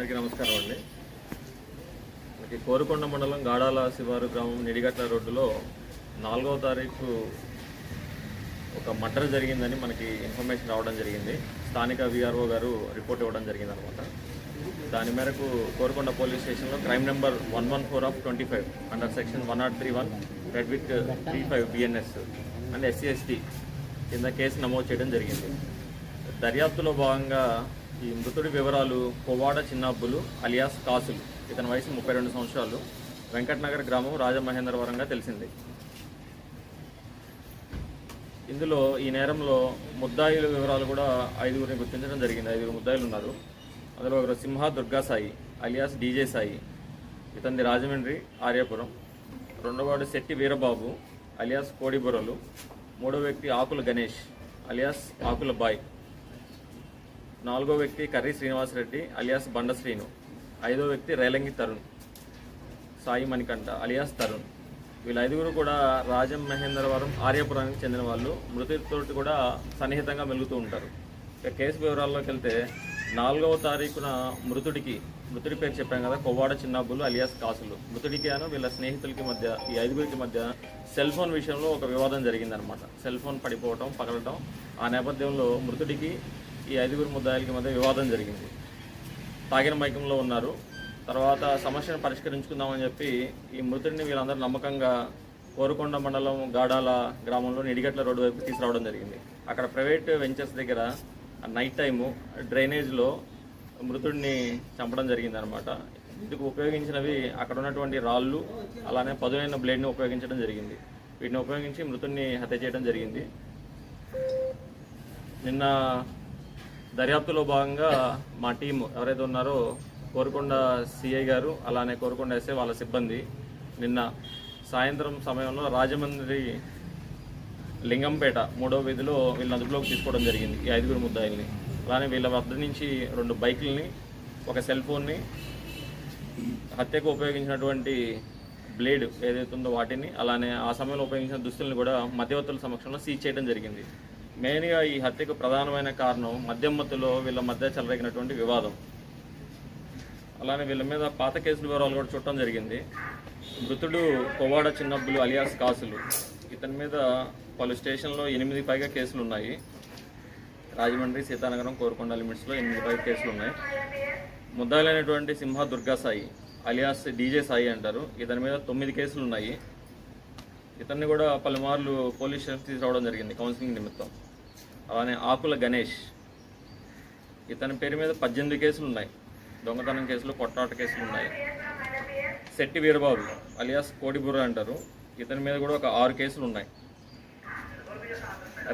అందరికీ నమస్కారం అండి. మనకి కోరుకొండ మండలం గాడాల శివారు గ్రామం నిడిగట్ల రోడ్డులో నాలుగవ తారీఖు ఒక మర్డర్ జరిగిందని మనకి ఇన్ఫర్మేషన్ రావడం జరిగింది. స్థానిక విఆర్ఓ గారు రిపోర్ట్ ఇవ్వడం జరిగింది అనమాట దాని మేరకు కోరుకొండ పోలీస్ స్టేషన్లో crime number one one four of twenty five under section one naught three one read with three five BNS and SC ST కింద కేసు నమోదు చేయడం జరిగింది. దర్యాప్తులో భాగంగా ఈ మృతుడి వివరాలు కొవ్వాడ చిన్నబ్బులు అలియాస్ కాసులు. ఇతని వయసు ముప్పై రెండు సంవత్సరాలు. వెంకటనగర్ గ్రామం రాజమహేంద్రవరంగా తెలిసింది. ఇందులో ఈ నేరంలో ముద్దాయిల వివరాలు కూడా ఐదుగురిని గుర్తించడం జరిగింది. ఐదుగురు ముద్దాయిలు ఉన్నారు. అందులో ఒకరు సింహ దుర్గా సాయి అలియాస్ డీజే సాయి ఇతనిది రాజమండ్రి ఆర్యాపురం. రెండవవాడు శెట్టి వీరబాబు అలియాస్ కోడిబుర్రలు. మూడో వ్యక్తి ఆకుల గణేష్ అలియాస్ ఆకుల బాయ్. నాలుగో వ్యక్తి కర్రీ శ్రీనివాసరెడ్డి అలియాస్ బండ శ్రీను. ఐదో వ్యక్తి రేలంగి తరుణ్. సాయి మణికంఠ అలియాస్ తరుణ్. వీళ్ళ ఐదుగురు కూడా రాజం మహేంద్రవరం ఆర్యపురానికి చెందిన వాళ్ళు. మృతితోటి కూడా సన్నిహితంగా మెలుగుతూ ఉంటారు. ఇక కేసు వివరాల్లోకి వెళ్తే నాలుగవ తారీఖున మృతుడికి మృతుడి పేరు చెప్పాం కదా కొవ్వాడ చిన్నబ్బులు అలియాస్ కాసులు. మృతుడికి అను వీళ్ళ స్నేహితులకి మధ్య ఈ ఐదుగురికి మధ్య సెల్ ఫోన్ విషయంలో ఒక వివాదం జరిగిందనమాట. సెల్ ఫోన్ పడిపోవటం పగలటం ఆ నేపథ్యంలో మృతుడికి ఈ ఐదుగురు ముద్దాయిలకి మధ్య వివాదం జరిగింది. తాగిన మైకంలో ఉన్నారు. తర్వాత సమస్యను పరిష్కరించుకుందామని చెప్పి ఈ మృతుడిని వీళ్ళందరూ నమ్మకంగా కోరుకొండ మండలం గాడాల గ్రామంలో నిడిగట్ల రోడ్డు వైపు తీసుకురావడం జరిగింది. అక్కడ ప్రైవేట్ వెంచర్స్ దగ్గర నైట్ టైము డ్రైనేజ్లో మృతుడిని చంపడం జరిగింది అనమాట ఇందుకు ఉపయోగించినవి అక్కడ ఉన్నటువంటి రాళ్ళు అలానే పదునైన బ్లేడ్ని ఉపయోగించడం జరిగింది. వీటిని ఉపయోగించి మృతుడిని హత్య చేయడం జరిగింది. నిన్న దర్యాప్తులో భాగంగా మా టీం ఎవరైతే ఉన్నారో కోరుకొండ సిఐ గారు అలానే కోరుకొండ ఎస్ఏ వాళ్ళ సిబ్బంది నిన్న సాయంత్రం సమయంలో రాజమండ్రి లింగంపేట మూడో వీధిలో వీళ్ళని అదుపులోకి తీసుకోవడం జరిగింది ఈ ఐదుగురు ముద్దాయిల్ని. అలానే వీళ్ళ వద్ద నుంచి రెండు బైకుల్ని ఒక సెల్ ఫోన్ని హత్యకు ఉపయోగించినటువంటి బ్లేడ్ ఏదైతే ఉందో వాటిని అలానే ఆ సమయంలో ఉపయోగించిన దుస్తుల్ని కూడా మధ్యవర్తుల సమక్షంలో సీజ్ చేయడం జరిగింది. మెయిన్గా ఈ హత్యకు ప్రధానమైన కారణం మద్యం మత్తులో వీళ్ళ మధ్య చెలరేగినటువంటి వివాదం. అలానే వీళ్ళ మీద పాత కేసుల వివరాలు కూడా చూడటం జరిగింది. మృతుడు కొవాడ చిన్నబ్బులు అలియాస్ కాసులు. ఇతని మీద పలు స్టేషన్లో ఎనిమిది పైగా కేసులు ఉన్నాయి. రాజమండ్రి సీతానగరం కోరుకొండ లిమిట్స్లో ఎనిమిది పైగా కేసులు ఉన్నాయి. ముద్దాలైనటువంటి సింహ దుర్గా సాయి అలియాస్ డీజే సాయి అంటారు. ఇతని మీద తొమ్మిది కేసులు ఉన్నాయి. ఇతన్ని కూడా పలుమార్లు పోలీస్ స్టేషన్ తీసుకురావడం జరిగింది కౌన్సిలింగ్ నిమిత్తం. అలానే ఆకుల గణేష్. ఇతని పేరు మీద పద్దెనిమిది కేసులు ఉన్నాయి. దొంగతనం కేసులు కొట్టాట కేసులు ఉన్నాయి. శెట్టి వీరబాబు అలియాస్ కోడిబుర్ర అంటారు. ఇతని మీద కూడా ఒక ఆరు కేసులు ఉన్నాయి.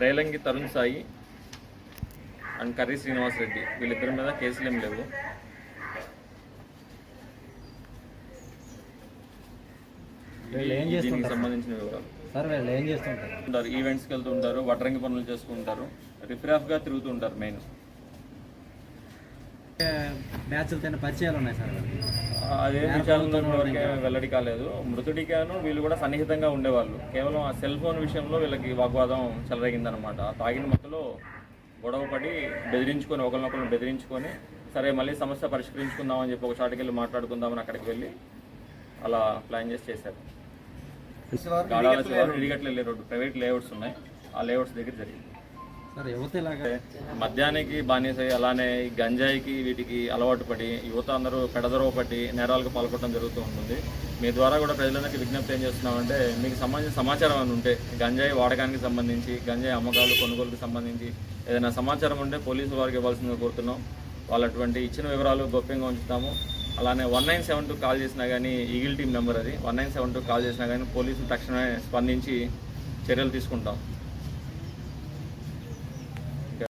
రేలంగి తరుణ్ సాయి అండ్ కర్రీ శ్రీనివాసరెడ్డి వీళ్ళిద్దరి మీద కేసులు ఏం లేవు. వీళ్ళు ఏం ఇది దీనికి చేస్తుంటారు? సంబంధించిన వివరాలు. సార్ వీళ్ళు ఏం చేస్తుంటారు? ఉంటారు ఈవెంట్స్కి వెళ్తూ ఉంటారు వడ్రంగి పనులు చేసుకుంటారు రిఫ్రాఫ్గా తిరుగుతూ ఉంటారు మెయిన్ బ్యాచ్లతో పరిచయాలు ఉన్నాయి సార్ వీళ్ళకి. అదే వరకే వెల్లడి కాలేదు. మృతుడిగాను వీళ్ళు కూడా సన్నిహితంగా ఉండేవాళ్ళు. కేవలం ఆ సెల్ ఫోన్ విషయంలో వీళ్ళకి వాగ్వాదం చెలరేగిందనమాట ఆ తాగిన మత్తులో గొడవ పడి బెదిరించుకొని ఒకరినొకరిని బెదిరించుకొని సరే మళ్ళీ సమస్య పరిష్కరించుకుందామని చెప్పి ఒక చాటుకి వెళ్ళి మాట్లాడుకుందామని అక్కడికి వెళ్ళి అలా ప్లాన్ చేసి చేశారు. రోడ్డు ప్రైవేట్ లేఅవుట్స్ ఉన్నాయి. ఆ లేఅవుట్స్ దగ్గర జరిగింది. మద్యానికి బానిసై అలానే ఈ గంజాయికి వీటికి అలవాటు పడి యువత అందరూ పెడదరవ పట్టి నేరాలకు పాల్గొనడం జరుగుతూ ఉంటుంది. మీ ద్వారా కూడా ప్రజలందరికీ విజ్ఞప్తి ఏం చేస్తున్నామంటే మీకు సంబంధించిన సమాచారం అని ఉంటే గంజాయి వాడకానికి సంబంధించి గంజాయి అమ్మకాలు కొనుగోలుకి సంబంధించి ఏదైనా సమాచారం ఉంటే పోలీసు వారికి ఇవ్వాల్సిందిగా కోరుతున్నాం. వాళ్ళటువంటి ఇచ్చిన వివరాలు గోప్యంగా ఉంచుతాము. అలానే one nine seven two call చేసినా కానీ ఈగిల్ టీం నెంబర్ అది. One nine seven two call చేసినా కానీ పోలీసులు తక్షణమే స్పందించి చర్యలు తీసుకుంటాం.